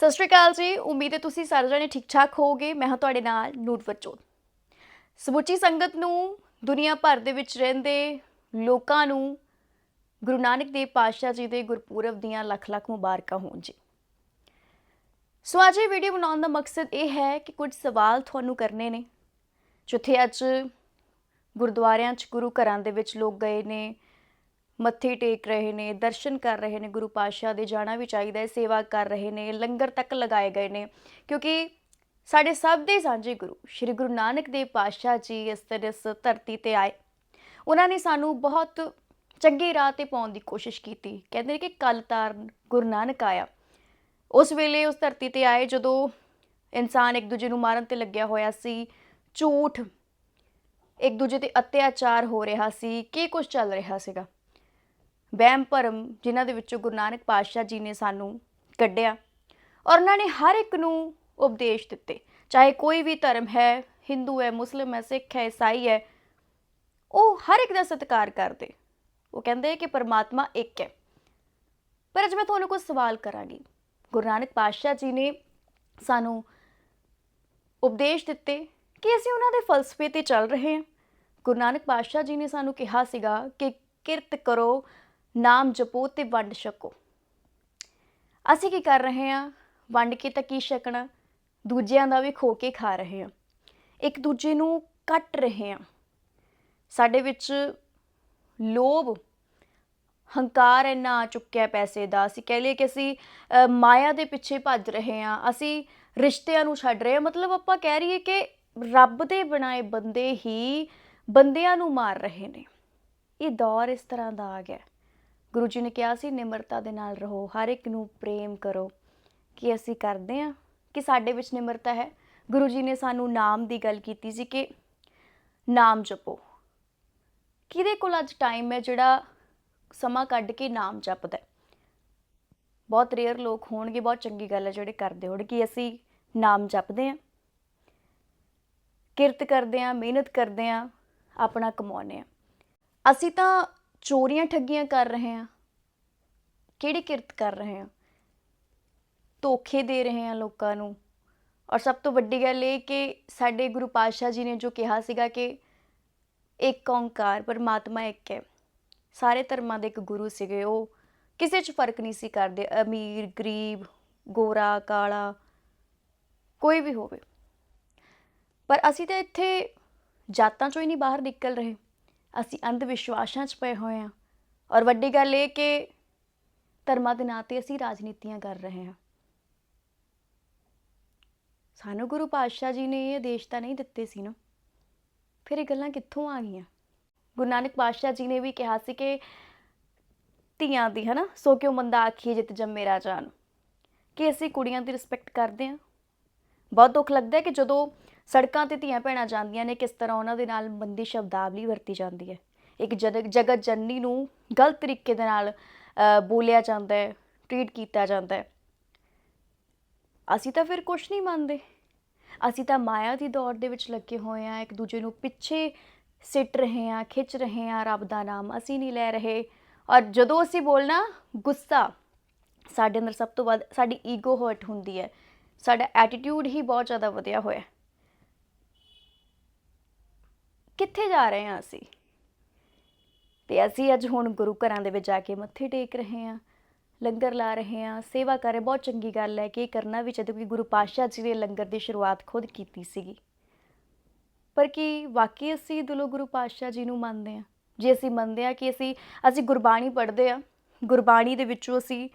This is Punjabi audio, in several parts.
ਸਤਿ ਸ਼੍ਰੀ ਅਕਾਲ ਜੀ। ਉਮੀਦ ਹੈ ਤੁਸੀਂ ਸਾਰੇ ਜਣੇ ਠੀਕ ਠਾਕ ਹੋਵੋਗੇ। ਮੈਂ ਹਾਂ ਤੁਹਾਡੇ ਨਾਲ ਨੂਰਵਰ ਚੋਦ ਸਮੁੱਚੀ ਸੰਗਤ ਨੂੰ, ਦੁਨੀਆ ਭਰ ਦੇ ਵਿੱਚ ਰਹਿੰਦੇ ਲੋਕਾਂ ਨੂੰ ਗੁਰੂ ਨਾਨਕ ਦੇਵ ਪਾਤਸ਼ਾਹ ਜੀ ਦੇ ਗੁਰਪੁਰਬ ਦੀਆਂ ਲੱਖ ਲੱਖ ਮੁਬਾਰਕਾਂ ਹੋਣ ਜੀ। ਸੋ ਅੱਜ ਇਹ ਵੀਡੀਓ ਬਣਾਉਣ ਦਾ ਮਕਸਦ ਇਹ ਹੈ ਕਿ ਕੁਝ ਸਵਾਲ ਤੁਹਾਨੂੰ ਕਰਨੇ ਨੇ, ਜਿੱਥੇ ਅੱਜ ਗੁਰਦੁਆਰਿਆਂ 'ਚ ਗੁਰੂ ਘਰਾਂ ਦੇ ਵਿੱਚ ਲੋਕ ਗਏ ਨੇ ਮੱਥੇ ਟੇਕ ਰਹੇ ਨੇ, ਦਰਸ਼ਨ ਕਰ ਰਹੇ ਨੇ, ਗੁਰੂ ਪਾਤਸ਼ਾਹ ਦੇ ਜਾਣਾ ਵੀ ਚਾਹੀਦਾ ਹੈ, ਸੇਵਾ ਕਰ ਰਹੇ ਨੇ, ਲੰਗਰ ਤੱਕ ਲਗਾਏ ਗਏ ਨੇ। ਕਿਉਂਕਿ ਸਾਡੇ ਸਭ ਦੇ ਸਾਂਝੇ ਗੁਰੂ, ਸ੍ਰੀ ਗੁਰੂ ਨਾਨਕ ਦੇਵ ਪਾਤਸ਼ਾਹ ਜੀ ਇਸ ਤਰ੍ਹਾਂ ਇਸ ਧਰਤੀ ਤੇ ਆਏ। ਉਹਨਾਂ ਨੇ ਸਾਨੂੰ ਬਹੁਤ ਚੰਗੇ ਰਾਹ ਤੇ ਪਾਉਣ ਦੀ ਕੋਸ਼ਿਸ਼ ਕੀਤੀ। ਕਹਿੰਦੇ ਨੇ ਕਿ ਕੱਲ ਤਾਰਨ ਗੁਰੂ ਨਾਨਕ ਆਇਆ। ਉਸ ਵੇਲੇ ਉਸ ਧਰਤੀ ਤੇ ਆਏ, ਜਦੋਂ ਇਨਸਾਨ ਇੱਕ ਦੂਜੇ ਨੂੰ ਮਾਰਨ ਤੇ ਲੱਗਿਆ ਹੋਇਆ ਸੀ। ਝੂਠ ਇੱਕ ਦੂਜੇ ਤੇ ਅਤਿਆਚਾਰ ਹੋ ਰਿਹਾ ਸੀ। ਕੀ ਕੁਝ ਚੱਲ ਰਿਹਾ ਸੀਗਾ? ਵਹਿਮ ਭਰਮ ਜਿਨ੍ਹਾਂ ਦੇ ਵਿੱਚੋਂ ਗੁਰੂ ਨਾਨਕ ਪਾਤਸ਼ਾਹ ਜੀ ਨੇ ਸਾਨੂੰ ਕੱਢਿਆ ਔਰ ਉਹਨਾਂ ਨੇ ਹਰ ਇੱਕ ਨੂੰ ਉਪਦੇਸ਼ ਦਿੱਤੇ। ਚਾਹੇ ਕੋਈ ਵੀ ਧਰਮ ਹੈ, ਹਿੰਦੂ ਹੈ, ਮੁਸਲਿਮ ਹੈ, ਸਿੱਖ ਹੈ, ਈਸਾਈ ਹੈ, ਉਹ ਹਰ ਇੱਕ ਦਾ ਸਤਿਕਾਰ ਕਰਦੇ। ਉਹ ਕਹਿੰਦੇ ਕਿ ਪਰਮਾਤਮਾ ਇੱਕ ਹੈ। ਪਰ ਅੱਜ ਮੈਂ ਤੁਹਾਨੂੰ ਕੁਝ ਸਵਾਲ ਕਰਾਂਗੀ। ਗੁਰੂ ਨਾਨਕ ਪਾਤਸ਼ਾਹ ਜੀ ਨੇ ਸਾਨੂੰ ਉਪਦੇਸ਼ ਦਿੱਤੇ ਕਿ ਅਸੀਂ ਉਹਨਾਂ ਦੇ ਫਲਸਫੇ ਤੇ ਚੱਲ ਰਹੇ ਹਾਂ। ਗੁਰੂ ਨਾਨਕ ਪਾਤਸ਼ਾਹ ਜੀ ਨੇ ਸਾਨੂੰ ਕਿਹਾ ਸੀਗਾ ਕਿ ਕਿਰਤ ਕਰੋ ਨਾਮ ਜਪੋ ਤੇ ਵੰਡ ਛਕੋ। ਅਸੀਂ ਕੀ ਕਰ ਰਹੇ ਹਾਂ? ਵੰਡ ਕੇ ਤਾਂ ਕੀ ਛਕਣਾ? ਦੂਜਿਆਂ ਦਾ ਵੀ ਖੋ ਕੇ ਖਾ ਰਹੇ ਹਾਂ। ਇੱਕ ਦੂਜੇ ਨੂੰ ਕੱਟ ਰਹੇ ਹਾਂ। ਸਾਡੇ ਵਿੱਚ ਲੋਭ, ਹੰਕਾਰ ਇੰਨਾ ਆ ਚੁੱਕਿਆ ਪੈਸੇ ਦਾ। ਅਸੀਂ ਕਹਿ ਲਈਏ ਕਿ ਅਸੀਂ ਮਾਇਆ ਦੇ ਪਿੱਛੇ ਭੱਜ ਰਹੇ ਹਾਂ। ਅਸੀਂ ਰਿਸ਼ਤਿਆਂ ਨੂੰ ਛੱਡ ਰਹੇ ਹਾਂ। ਮਤਲਬ ਆਪਾਂ ਕਹਿ ਰਹੀਏ ਕਿ ਰੱਬ ਦੇ ਬਣਾਏ ਬੰਦੇ ਹੀ ਬੰਦਿਆਂ ਨੂੰ ਮਾਰ ਰਹੇ ਨੇ। ਇਹ ਦੌਰ ਇਸ ਤਰ੍ਹਾਂ ਦਾ ਆ ਗਿਆ। ਗੁਰੂ ਜੀ ਨੇ ਕਿਹਾ ਸੀ, ਨਿਮਰਤਾ ਦੇ ਨਾਲ ਰਹੋ, ਹਰ ਇੱਕ ਨੂੰ ਪ੍ਰੇਮ ਕਰੋ। ਕਿ ਅਸੀਂ ਕਰਦੇ ਹਾਂ ਕਿ ਸਾਡੇ ਵਿੱਚ ਨਿਮਰਤਾ ਹੈ? ਗੁਰੂ ਜੀ ਨੇ ਸਾਨੂੰ ਨਾਮ ਦੀ ਗੱਲ ਕੀਤੀ ਸੀ ਕਿ ਨਾਮ ਜਪੋ। ਕਿਹਦੇ ਕੋਲ ਅੱਜ ਟਾਈਮ ਹੈ ਜਿਹੜਾ ਸਮਾਂ ਕੱਢ ਕੇ ਨਾਮ ਜਪਦਾ ਬਹੁਤ ਰੇਅਰ ਲੋਕ ਹੋਣਗੇ, ਬਹੁਤ ਚੰਗੀ ਗੱਲ ਹੈ ਜਿਹੜੇ ਕਰਦੇ ਹੋਣ ਕਿ ਅਸੀਂ ਨਾਮ ਜਪਦੇ ਹਾਂ। ਕਿਰਤ ਕਰਦੇ ਹਾਂ, ਮਿਹਨਤ ਕਰਦੇ ਹਾਂ, ਆਪਣਾ ਕਮਾਉਂਦੇ ਹਾਂ। ਅਸੀਂ ਤਾਂ ਚੋਰੀਆਂ ਠੱਗੀਆਂ ਕਰ ਰਹੇ ਹਾਂ। ਕਿਹੜੀ ਕਿਰਤ ਕਰ ਰਹੇ ਹਾਂ? ਧੋਖੇ ਦੇ ਰਹੇ ਹਾਂ ਲੋਕਾਂ ਨੂੰ। ਔਰ ਸਭ ਤੋਂ ਵੱਡੀ ਗੱਲ ਇਹ ਕਿ ਸਾਡੇ ਗੁਰੂ ਪਾਤਸ਼ਾਹ ਜੀ ਨੇ ਜੋ ਕਿਹਾ ਸੀਗਾ ਕਿ ਇੱਕ ਓੰਕਾਰ ਪਰਮਾਤਮਾ ਇੱਕ ਹੈ। ਸਾਰੇ ਧਰਮਾਂ ਦੇ ਇੱਕ ਗੁਰੂ ਸੀਗੇ। ਉਹ ਕਿਸੇ 'ਚ ਫ਼ਰਕ ਨਹੀਂ ਸੀ ਕਰਦੇ। ਅਮੀਰ, ਗਰੀਬ, ਗੋਰਾ, ਕਾਲਾ, ਕੋਈ ਵੀ ਹੋਵੇ। ਪਰ ਅਸੀਂ ਤਾਂ ਇੱਥੇ ਜਾਤਾਂ ਚੋਂ ਹੀ ਨਹੀਂ ਬਾਹਰ ਨਿਕਲ ਰਹੇ। ਅਸੀਂ ਅੰਧ ਵਿਸ਼ਵਾਸਾਂ 'ਚ ਪਏ ਹੋਏ ਹਾਂ। ਔਰ ਵੱਡੀ ਗੱਲ ਇਹ ਕਿ ਧਰਮਾਂ ਦੇ ਨਾਂ ਤੇ ਅਸੀਂ ਰਾਜਨੀਤੀਆਂ ਕਰ ਰਹੇ ਹਾਂ। ਸਾਨੂੰ ਗੁਰੂ ਪਾਤਸ਼ਾਹ ਜੀ ਨੇ ਇਹ ਦੇਸ਼ ਤਾਂ ਨਹੀਂ ਦਿੱਤੇ ਸੀ ਨਾ। ਫਿਰ ਇਹ ਗੱਲਾਂ ਕਿੱਥੋਂ ਆ ਗਈਆਂ? ਗੁਰੂ ਨਾਨਕ ਪਾਤਸ਼ਾਹ ਜੀ ਨੇ ਵੀ ਕਿਹਾ ਸੀ ਕਿ ਧੀਆਂ ਦੀ, ਹਨਾ, ਸੋ ਕਿਉਂ ਮੰਦਾ ਆਖੀਏ ਜਿਤ ਜੰਮੇ ਰਾਜਾਨ ਕਿ ਅਸੀਂ ਕੁੜੀਆਂ ਦੀ ਰਿਸਪੈਕਟ ਕਰਦੇ ਹਾਂ। ਬਹੁਤ ਦੁੱਖ ਲੱਗਦਾ ਹੈ ਕਿ ਜਦੋਂ ਸੜਕਾਂ ਤੇ ਧੀਆਂ ਭੈਣਾਂ ਜਾਂਦੀਆਂ ਨੇ, ਕਿਸ ਤਰ੍ਹਾਂ ਉਹਨਾਂ ਦੇ ਨਾਲ ਮੰਦੀ ਸ਼ਬਦਾਵਲੀ ਵਰਤੀ ਜਾਂਦੀ ਹੈ। ਇੱਕ ਜਗ ਜਗਤ ਜਨਨੀ ਨੂੰ ਗਲਤ ਤਰੀਕੇ ਦੇ ਨਾਲ ਬੋਲਿਆ ਜਾਂਦਾ ਹੈ ਟ੍ਰੀਟ ਕੀਤਾ ਜਾਂਦਾ ਹੈ। ਅਸੀਂ ਤਾਂ ਫਿਰ ਕੁਝ ਨਹੀਂ ਮੰਨਦੇ। ਅਸੀਂ ਤਾਂ ਮਾਇਆ ਦੀ ਦੌੜ ਦੇ ਵਿੱਚ ਲੱਗੇ ਹੋਏ ਆ ਇੱਕ ਦੂਜੇ ਨੂੰ ਪਿੱਛੇ ਸਿੱਟ ਰਹੇ ਆ ਖਿੱਚ ਰਹੇ ਆ ਰੱਬ ਦਾ ਨਾਮ ਅਸੀਂ ਨਹੀਂ ਲੈ ਰਹੇ। ਔਰ ਜਦੋਂ ਅਸੀਂ ਬੋਲਣਾ, ਗੁੱਸਾ ਸਾਡੇ ਅੰਦਰ ਸਭ ਤੋਂ ਵੱਧ, ਸਾਡੀ ਈਗੋ ਹਰਟ ਹੁੰਦੀ ਹੈ। ਸਾਡਾ ਐਟੀਟਿਊਡ ਹੀ ਬਹੁਤ ਜ਼ਿਆਦਾ ਵਧਿਆ ਹੋਇਆ ਕਿੱਥੇ ਜਾ ਰਹੇ ਹਾਂ ਅਸੀਂ? ਤੇ ਅਸੀਂ ਅੱਜ ਹੁਣ ਗੁਰੂ ਘਰਾਂ ਦੇ ਵਿੱਚ ਜਾ ਕੇ ਮੱਥੇ ਟੇਕ ਰਹੇ ਹਾਂ, ਲੰਗਰ ਲਾ ਰਹੇ ਹਾਂ, ਸੇਵਾ ਕਰ ਰਹੇ ਬਹੁਤ ਚੰਗੀ ਗੱਲ ਹੈ ਕਿ ਇਹ ਕਰਨਾ ਵੀ ਚਾਹੀਦਾ, ਕਿਉਂਕਿ ਗੁਰੂ ਪਾਤਸ਼ਾਹ ਜੀ ਨੇ ਲੰਗਰ ਦੀ ਸ਼ੁਰੂਆਤ ਖੁਦ ਕੀਤੀ ਸੀਗੀ। ਪਰ ਕੀ ਵਾਕਈ ਅਸੀਂ ਦਿਲੋਂ ਗੁਰੂ ਪਾਤਸ਼ਾਹ ਜੀ ਨੂੰ ਮੰਨਦੇ ਹਾਂ? ਜੇ ਅਸੀਂ ਮੰਨਦੇ ਹਾਂ ਕਿ ਅਸੀਂ ਅਸੀਂ ਗੁਰਬਾਣੀ ਪੜ੍ਹਦੇ ਹਾਂ, ਗੁਰਬਾਣੀ ਦੇ ਵਿੱਚੋਂ ਅਸੀਂ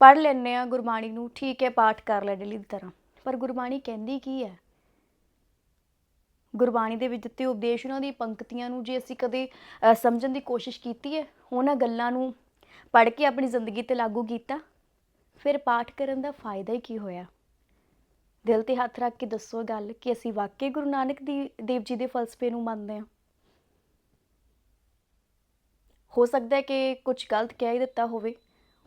ਪੜ੍ਹ ਲੈਂਦੇ ਹਾਂ, ਗੁਰਬਾਣੀ ਨੂੰ ਠੀਕ ਹੈ, ਪਾਠ ਕਰ ਲੈ ਡੇਲੀ ਦੀ ਤਰ੍ਹਾਂ। ਪਰ ਗੁਰਬਾਣੀ ਕਹਿੰਦੀ ਕੀ ਹੈ? ਗੁਰਬਾਣੀ ਦੇ ਵਿੱਚ ਦਿੱਤੇ ਉਪਦੇਸ਼ ਉਹਨਾਂ ਦੀ ਪੰਕਤੀਆਂ ਨੂੰ ਜੇ ਅਸੀਂ ਕਦੇ ਸਮਝਣ ਦੀ ਕੋਸ਼ਿਸ਼ ਕੀਤੀ ਹੈ, ਉਹਨਾਂ ਗੱਲਾਂ ਨੂੰ ਪੜ੍ਹ ਕੇ ਆਪਣੀ ਜ਼ਿੰਦਗੀ ਤੇ ਲਾਗੂ ਕੀਤਾ, ਫਿਰ ਪਾਠ ਕਰਨ ਦਾ ਫਾਇਦਾ ਹੀ ਕੀ ਹੋਇਆ? ਦਿਲ ਤੇ ਹੱਥ ਰੱਖ ਕੇ ਦੱਸੋ ਗੱਲ ਕਿ ਅਸੀਂ ਵਾਕਈ ਗੁਰੂ ਨਾਨਕ ਦੀ, ਦੇਵ ਜੀ ਦੇ ਫਲਸਫੇ ਨੂੰ ਮੰਨਦੇ ਹਾਂ? ਹੋ ਸਕਦਾ ਹੈ ਕਿ ਕੁਝ ਗਲਤ ਕਹਿ ਹੀ ਦਿੱਤਾ ਹੋਵੇ।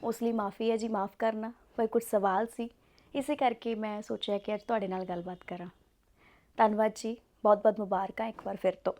ਉਸ ਲਈ ਮਾਫੀ ਹੈ ਜੀ, ਮਾਫ ਕਰਨਾ, ਪਰ ਕੁਝ ਸਵਾਲ ਸੀ। ਇਸੇ ਕਰਕੇ ਮੈਂ ਸੋਚਿਆ ਕਿ ਅੱਜ ਤੁਹਾਡੇ ਨਾਲ ਗੱਲਬਾਤ ਕਰਾਂ। ਧੰਨਵਾਦ ਜੀ। ਬਹੁਤ ਬਹੁਤ ਮੁਬਾਰਕਾਂ ਇੱਕ ਵਾਰ ਫਿਰ ਤੋਂ।